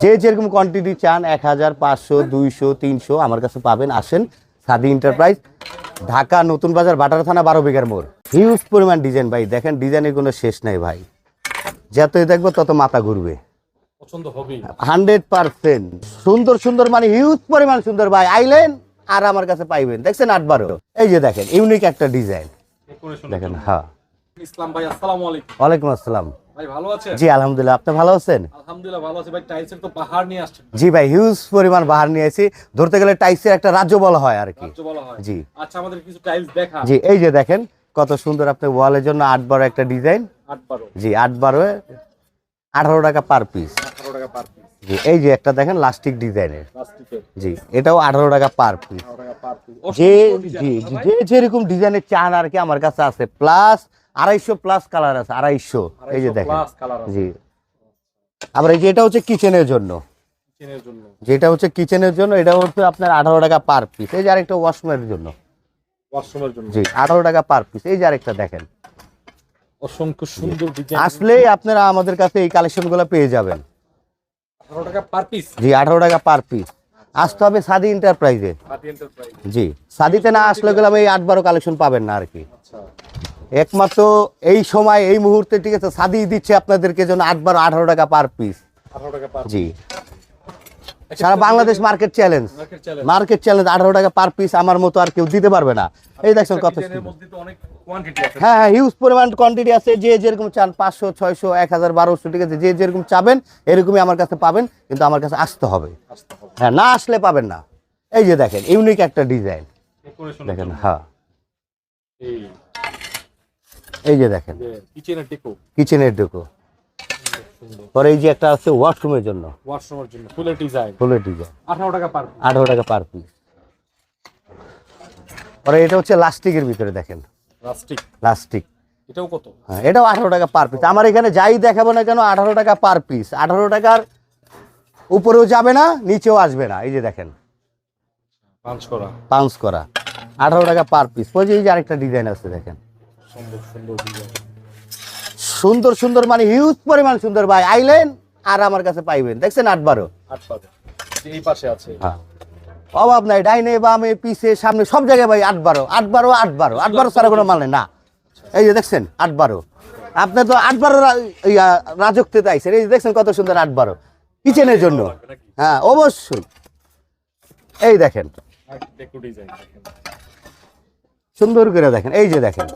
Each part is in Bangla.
যে যেরকম কোয়ান্টিটি চান এক হাজার পাঁচশো দুইশো তিনশো আমার কাছে পাবেন। আসেন সাদি এন্টারপ্রাইজ ঢাকা নতুন বাজার বাটার থানা বারো বিঘার মোড়। হিউজ পরিমাণ ডিজাইন ভাই দেখেন ডিজাইনের কোনো শেষ নাই ভাই। যতই দেখব তত মাথা ঘুরবে। Hundred percent. সুন্দর সুন্দর মানে হিউজ পরিমাণ সুন্দর ভাই। আইলেন আর আমার কাছে পাইবেন। দেখছেন আট বারো? এই যে দেখেন ইউনিক একটা ডিজাইন দেখেন হ্যাঁ। ইসলাম ভাই আসসালামু আলাইকুম। ওয়ালাইকুম আসসালাম। ভাই ভালো আছেন? জি আলহামদুলিল্লাহ। আপনি ভালো আছেন? আলহামদুলিল্লাহ ভালো আছে। ভাই টাইলসের তো পাহাড় নিয়ে আসছেন। জি ভাই হিউজ পরিমাণ ধরতে গেলে একটা রাজ্য বলা হয় আর কি। রাজ্য বলা হয়। জি। আচ্ছা আমাদের কিছু টাইলস দেখা জি এই যে দেখেন কত সুন্দর আপনি ওয়ালের জন্য আট বারো একটা ডিজাইন। আট বারো। জি আট বারো আঠারো টাকা পার পিস আঠারো টাকা পার পিস জি এই যে একটা দেখেন লাস্টিক ডিজাইনের জি এটাও আঠারো টাকা পার পিস যে জি, যে যেরকম ডিজাইনের চান আর কি আমার কাছে আছে। প্লাস আড়াইশো প্লাস কালার আছে আড়াইশো। এই যে দেখেন। জি। আবার এই যে এটা হচ্ছে কিচেনের জন্য। যেটা হচ্ছে কিচেনের জন্য এটা হচ্ছে আপনার আঠারো টাকা পার পিস এই যে আরেকটা ওয়াশরুমের জন্য। ওয়াশরুমের জন্য। জি আঠারো টাকা পার পিস এই যে আরেকটা দেখেন। অসংখ্য সুন্দর আসলেই আপনারা আমাদের কাছে এই কালেকশনগুলো পেয়ে যাবেন। আঠারো টাকা পার পিস জি আঠারো টাকা পার পিস আসতে হবে সাদি এন্টারপ্রাইজে জি সাদিতে না আসলে গেলে এই আট বারো কালেকশন পাবেন না আর কি। আচ্ছা। একমাত্র এই সময় এই মুহূর্তে ঠিক আছে সাদি দিচ্ছে আপনাদেরকে জন্য আট বারো আঠারো টাকা পার পিস জি সারা Bangladesh market challenge market challenge আঠারো টাকা পার পিস আমার মতো আর কেউ দিতে পারবে না। এই দেখছেন কত হ্যাঁ হ্যাঁ হিউজ পরিমাণ কোয়ান্টিটি আছে। যে যেরকম চান পাঁচশো ছয়শো এক হাজার বারোশো ঠিক আছে যে যেরকম চাবেন এরকমই আমার কাছে পাবেন কিন্তু আমার কাছে আসতে হবে। হ্যাঁ না আসলে পাবেন না। এই যে দেখেন ইউনিক একটা ডিজাইন দেখেন হ্যাঁ। এই যে দেখেন। কিচেনের ডেকো কিচেনের ডেকো পরে এই যে একটা আছে ওয়াশরুমের জন্য। ওয়াশরুমের জন্য ফুলের ডিজাইন ফুলের ডিজাইন আঠারো টাকা পার আঠারো টাকা পার পিস পরে এটা হচ্ছে লাস্টিকের ভিতরে দেখেন। প্লাস্টিক লাস্টিক এটাও কত? হ্যাঁ এটাও আঠারো টাকা পার পিস আমার এখানে যাই দেখাবো না কেন আঠারো টাকা পার পিস আঠারো টাকার উপরেও যাবে না নিচেও আসবে না। এই যে দেখেন। পাঁচ করা। পাউন্স করা। আঠারো টাকা পার পিস ওই যে এই যে আরেকটা ডিজাইন আছে দেখেন। সুন্দর সুন্দর মানে হিউজ পরিমাণ সুন্দর ভাই। আইলেন আর আমার কাছে পাইবেন। দেখছেন আট বারো? হ্যাঁ। অভাব নাই ডাইনে বামে পিছে সামনে সব জায়গায় ভাই আট বারো। আট বারো আট বারো। আট বারো ছাড়া কোনো মানে না। এই যে দেখছেন আট বারো। আপনি তো আট বারো রা- রাজত্বে আইছেন এই যে দেখছেন কত সুন্দর আট বারো। কিচেনের জন্য। হ্যাঁ অবশ্যই। এই দেখেন। সুন্দর করে দেখেন। এই যে দেখেন।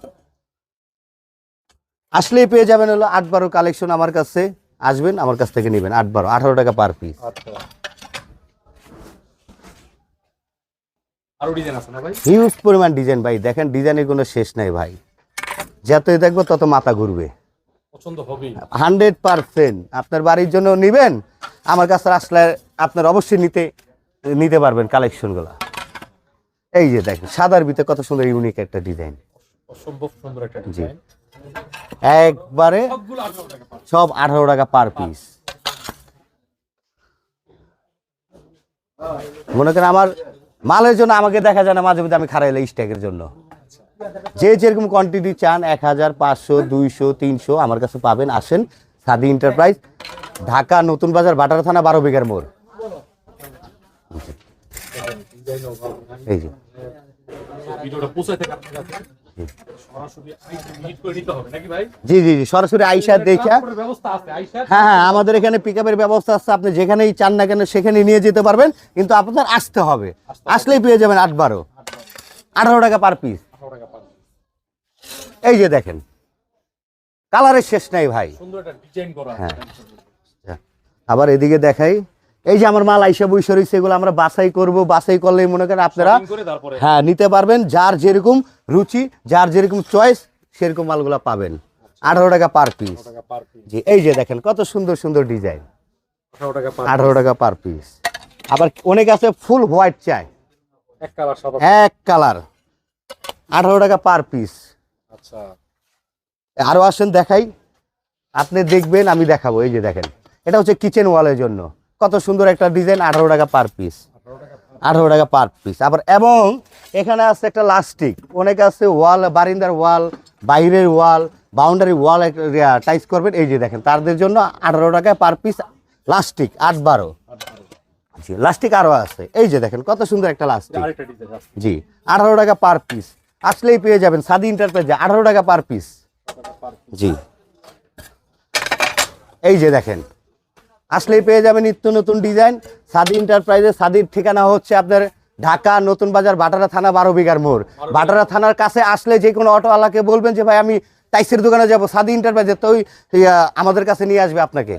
আসলেই পেয়ে যাবেন হলো আট বারো কালেকশন আমার কাছে। আসবেন আমার কাছ থেকে নেবেন আট বারো আঠারো টাকা পার পিস হিউজ পরিমাণ ডিজাইন ভাই দেখেন ডিজাইনের কোনো শেষ নাই ভাই। যতই দেখব তত মাথা ঘুরবে। Hundred percent. আপনার বাড়ির জন্য নেবেন আমার কাছে আসলে আপনার অবশ্যই নিতে নিতে পারবেন কালেকশনগুলো এই যে দেখেন সাদার ভিতরে কত সুন্দর ইউনিক একটা ডিজাইন অসম্ভব সুন্দর একটা ডিজাইন একবারে সব আঠারো টাকা পার পিস মনে করেন আমার মালের জন্য আমাকে দেখা যায় না মাঝে মধ্যে আমি খারাইলে স্ট্যাকের জন্য। যে যেরকম কোয়ান্টিটি চান এক হাজার পাঁচশো দুইশো তিনশো আমার কাছে পাবেন। আসেন সাদি এন্টারপ্রাইজ ঢাকা নতুন বাজার বাটার থানা বারো বিঘার মোড়। এই যে। জি জি জি সরাসরি আইসা দেখা। হ্যাঁ হ্যাঁ আমাদের এখানে পিক ব্যবস্থা আছে আপনি যেখানেই চান না কেন সেখানে নিয়ে যেতে পারবেন কিন্তু আপনার আসতে হবে। আসলেই পেয়ে যাবেন আট বারো। আঠারো টাকা পার পিস এই যে দেখেন কালারের শেষ নাই ভাই। হ্যাঁ। আবার এদিকে দেখাই। এই যে আমার মাল আইসা বই সরিয়েছে এগুলো আমরা বাছাই করব বাছাই করলেই মনে করেন আপনারা হ্যাঁ নিতে পারবেন। যার যেরকম রুচি যার যেরকম চয়েস সেরকম মালগুলো পাবেন। আঠারো টাকা পার পিস জি এই যে দেখেন কত সুন্দর সুন্দর ডিজাইন আঠারো টাকা পার পিস আবার অনেক আছে ফুল হোয়াইট চাই। এক কালার আঠারো টাকা পার পিস আচ্ছা। আরও আসেন দেখাই। আপনি দেখবেন আমি দেখাবো। এই যে দেখেন এটা হচ্ছে কিচেন ওয়ালের জন্য। কত সুন্দর একটা ডিজাইন আঠারো টাকা পার পিস আঠারো টাকা পার পিস আবার এবং এখানে আছে একটা লাস্টিক অনেকে আছে ওয়াল বারিন্দার ওয়াল বাইরের ওয়াল বাউন্ডারি ওয়াল টাইস করবেন। এই যে দেখেন তাদের জন্য আঠারো টাকা পার পিস লাস্টিক আট বারো। জি লাস্টিক আরও আছে। এই যে দেখেন কত সুন্দর একটা লাস্টিক জি আঠারো টাকা পার পিস আসলেই পেয়ে যাবেন সাদি ইন্টারপ্রাইজে আঠারো টাকা পার পিস জি। এই যে দেখেন আসলেই পেয়ে যাবেন নিত্য নতুন ডিজাইন। সাদি এন্টারপ্রাইজের সাদির ঠিকানা হচ্ছে আপনার ঢাকা নতুন বাজার বাটারা থানা বারো বিঘার মোড়। বাটারা থানার কাছে আসলে যে কোনো অটোওয়ালাকে বলবেন যে ভাই আমি টাইসের দোকানে যাব। সাদি এন্টারপ্রাইজের তো আমাদের কাছে নিয়ে আসবে আপনাকে।